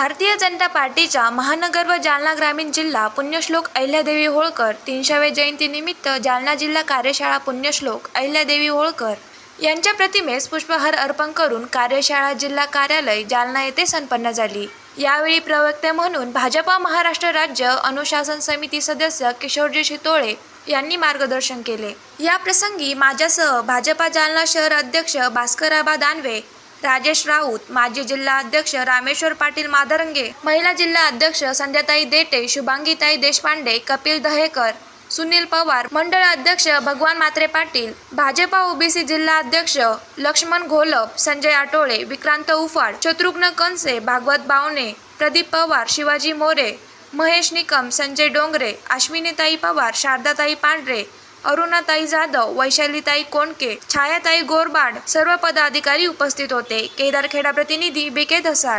भारतीय जनता पार्टीच्या महानगर व जालना ग्रामीण जिल्हा पुण्यश्लोक अहिल्यादेवी होळकर तीनशेव्या जयंतीनिमित्त जालना जिल्हा कार्यशाळा पुण्यश्लोक अहिल्यादेवी होळकर यांच्या प्रतिमेस पुष्पहार अर्पण करून कार्यशाळा जिल्हा कार्यालय जालना येथे संपन्न झाली. यावेळी प्रवक्ते म्हणून भाजपा महाराष्ट्र राज्य अनुशासन समिती सदस्य किशोरजी शितोळे यांनी मार्गदर्शन केले. या प्रसंगी माझ्यासह भाजपा जालना शहर अध्यक्ष भास्कराबा दानवे राजेश राऊत माजी जिल्हा अध्यक्ष रामेश्वर पाटील माधरंगे महिला जिल्हा अध्यक्ष संध्याताई देटे शुभांगीताई देशपांडे कपिल दहेकर सुनील पवार मंडळ अध्यक्ष भगवान मात्रे पाटील भाजपा ओबीसी जिल्हा अध्यक्ष लक्ष्मण घोलप संजय आटोळे विक्रांत उफाड शत्रुघ्न कंसे भागवत बावणे प्रदीप पवार शिवाजी मोरे महेश निकम संजय डोंगरे अश्विनीताई पवार शारदाताई पांढरे अरुणाताई जाधव वैशालीताई कोणके छायाताई गोरबाड सर्व पदाधिकारी उपस्थित होते. केदारखेडा प्रतिनिधी बी के धसाळ.